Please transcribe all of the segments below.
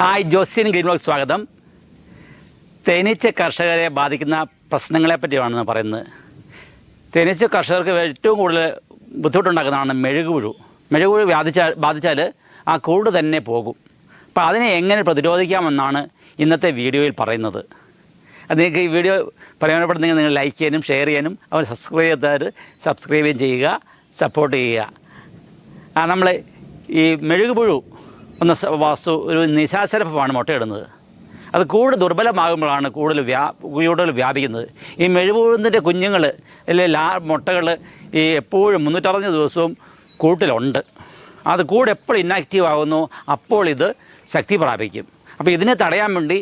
Hi Josin green blog സ്വാഗതം. തേനീച്ച കർഷകരെ ബാധിക്കുന്ന പ്രശ്നങ്ങളെ പറ്റിയാണ് പറയുന്നത്. തേനീച്ച കർഷകർക്ക് ഏറ്റവും കൂടുതൽ ബുദ്ധിമുട്ടുണ്ടാക്കുന്നതാണ് മെഴുകുപുഴു. മെഴുകുപുഴു ബാധിച്ചാൽ ബാധിച്ചാൽ ആ കൂട് തന്നെ പോകും. അപ്പോൾ അതിനെ എങ്ങനെ പ്രതിരോധിക്കാമെന്നാണ് ഇന്നത്തെ വീഡിയോയിൽ പറയുന്നത്. നിങ്ങൾക്ക് ഈ വീഡിയോ പ്രയോജനപ്പെടുന്നെങ്കിൽ നിങ്ങൾ ലൈക്ക് ചെയ്യാനും ഷെയർ ചെയ്യാനും അവർ സബ്സ്ക്രൈബ് ചെയ്താൽ സബ്സ്ക്രൈബ് ചെയ്യുക സപ്പോർട്ട് ചെയ്യുക. ആ നമ്മൾ ഈ മെഴുകുപുഴു എന്ന വാസ്തു ഒരു നിശാശരഭമാണ് മുട്ടയിടുന്നത്. അത് കൂടുതൽ ദുർബലമാകുമ്പോഴാണ് കൂടുതൽ വ്യാ കൂടുതൽ വ്യാപിക്കുന്നത്. ഈ മെഴുകുപുഴുന്നിന്റെ കുഞ്ഞുങ്ങൾ അല്ലെ ലാ മുട്ടകൾ ഈ എപ്പോഴും മുന്നൂറ്ററുപത് ദിവസവും കൂട്ടിലുണ്ട്. അത് കൂടെ എപ്പോൾ ഇന്നാക്റ്റീവ് ആകുന്നു അപ്പോൾ ഇത് ശക്തി പ്രാപിക്കും. അപ്പോൾ ഇതിനെ തടയാൻ വേണ്ടി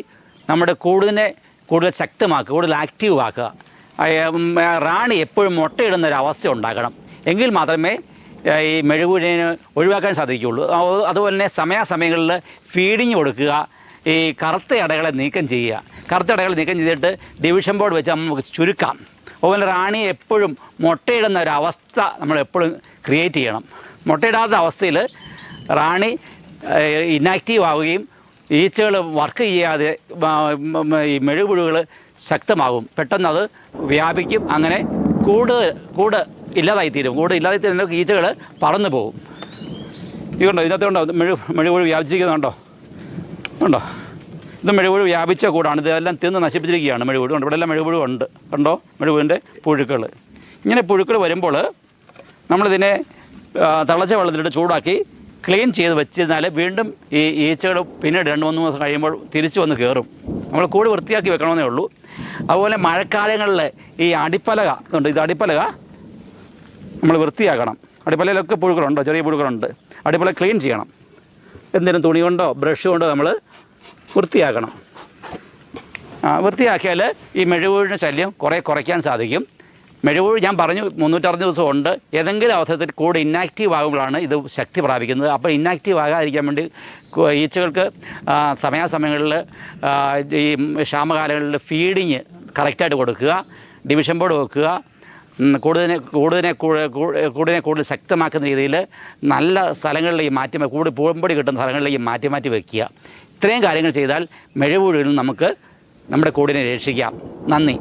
നമ്മുടെ കൂടുതലിനെ കൂടുതൽ ശക്തമാക്കുക കൂടുതൽ ആക്റ്റീവ് ആക്കുക. റാണി എപ്പോഴും മുട്ടയിടുന്ന ഒരു അവസ്ഥ ഉണ്ടാക്കണം എങ്കിൽ മാത്രമേ ഈ മെഴുകുഴിനെ ഒഴിവാക്കാൻ സാധിക്കുകയുള്ളൂ. അതുപോലെ തന്നെ സമയാസമയങ്ങളിൽ ഫീഡിങ് കൊടുക്കുക ഈ കറുത്ത അടകളെ നീക്കം ചെയ്യുക. കറുത്ത അടകൾ നീക്കം ചെയ്തിട്ട് ഡിവിഷൻ ബോർഡ് വെച്ച് നമുക്ക് ചുരുക്കാം. അതുപോലെ റാണി എപ്പോഴും മുട്ടയിടുന്ന ഒരു അവസ്ഥ നമ്മൾ എപ്പോഴും ക്രിയേറ്റ് ചെയ്യണം. മുട്ടയിടാത്ത അവസ്ഥയിൽ റാണി ഇനാക്റ്റീവ് ആവുകയും ഈച്ചകൾ വർക്ക് ചെയ്യാതെ ഈ മെഴുപുഴുകൾ ശക്തമാകും. പെട്ടെന്ന് അത് വ്യാപിക്കും. അങ്ങനെ കൂട് കൂട് ഇല്ലാതായിത്തീരും. കൂട് ഇല്ലാതായിത്തീരുന്ന ഈച്ചകൾ പറന്നു പോകും. ഇതുണ്ടോ ഇതിനകത്ത് ഉണ്ടോ മെഴു മെഴുകുഴി വ്യാപിച്ചിരിക്കുന്നുണ്ടോ ഉണ്ടോ ഇത് മെഴുകുഴി വ്യാപിച്ച കൂടാണ്. ഇതെല്ലാം തിന്ന് നശിപ്പിച്ചിരിക്കുകയാണ് മെഴുകുഴി ഉണ്ട് ഇവിടെ എല്ലാം മെഴുകുഴി ഉണ്ട്. കണ്ടോ? മെഴുകുവിന്റെ പുഴുക്കൾ. ഇങ്ങനെ പുഴുക്കൾ വരുമ്പോൾ നമ്മളിതിനെ തിളച്ച വെള്ളത്തിലിട്ട് ചൂടാക്കി ക്ലീൻ ചെയ്ത് വെച്ചിരുന്നാൽ വീണ്ടും ഈ ഈച്ചകൾ പിന്നീട് രണ്ട് മൂന്ന് മാസം കഴിയുമ്പോൾ തിരിച്ചു വന്ന് കയറും. നമ്മൾ കൂട് വൃത്തിയാക്കി വെക്കണമെന്നേ ഉള്ളൂ. അതുപോലെ മഴക്കാലങ്ങളിൽ ഈ അടിപ്പലക ഇതുണ്ട്. ഇത് അടിപ്പലക നമ്മൾ വൃത്തിയാക്കണം അടിപ്പലയിലൊക്കെ പുഴുക്കളുണ്ടോ ചെറിയ പുഴുക്കളുണ്ട്. അടിപ്പല ക്ലീൻ ചെയ്യണം. എന്തെങ്കിലും തുണി കൊണ്ടോ ബ്രഷ് കൊണ്ടോ നമ്മൾ വൃത്തിയാക്കണം വൃത്തിയാക്കിയാൽ ഈ മെഴുകുഴിന്റെ ശല്യം കുറേ കുറയ്ക്കാൻ സാധിക്കും. മെഴുകുഴി ഞാൻ പറഞ്ഞു മുന്നൂറ്ററുപത് ദിവസം ഉണ്ട് ഏതെങ്കിലും അവസരത്തിൽ കൂടെ ഇന്നാക്റ്റീവ് ആകുമ്പോഴാണ് ഇത് ശക്തി പ്രാപിക്കുന്നത്. അപ്പോൾ ഇന്നാക്റ്റീവ് ആകാതിരിക്കാൻ വേണ്ടി ഈച്ചകൾക്ക് സമയാസമയങ്ങളിൽ ഈ ക്ഷാമകാലങ്ങളിൽ ഫീഡിങ് കറക്റ്റായിട്ട് കൊടുക്കുക. ഡിവിഷൻ ബോർഡ് വെക്കുക. കൂടുതലെ കൂ- കൂടുതലിനെ കൂടുതൽ ശക്തമാക്കുന്ന രീതിയിൽ നല്ല സ്ഥലങ്ങളിലേക്ക് മാറ്റി കൂടുതൽ പൂമ്പടി കിട്ടുന്ന സ്ഥലങ്ങളിലേക്ക് മാറ്റി മാറ്റി വയ്ക്കുക ഇത്രയും കാര്യങ്ങൾ ചെയ്താൽ മെഴുകുഴിയിൽ നമുക്ക് നമ്മുടെ കൂടിനെ രക്ഷിക്കാം. നന്ദി.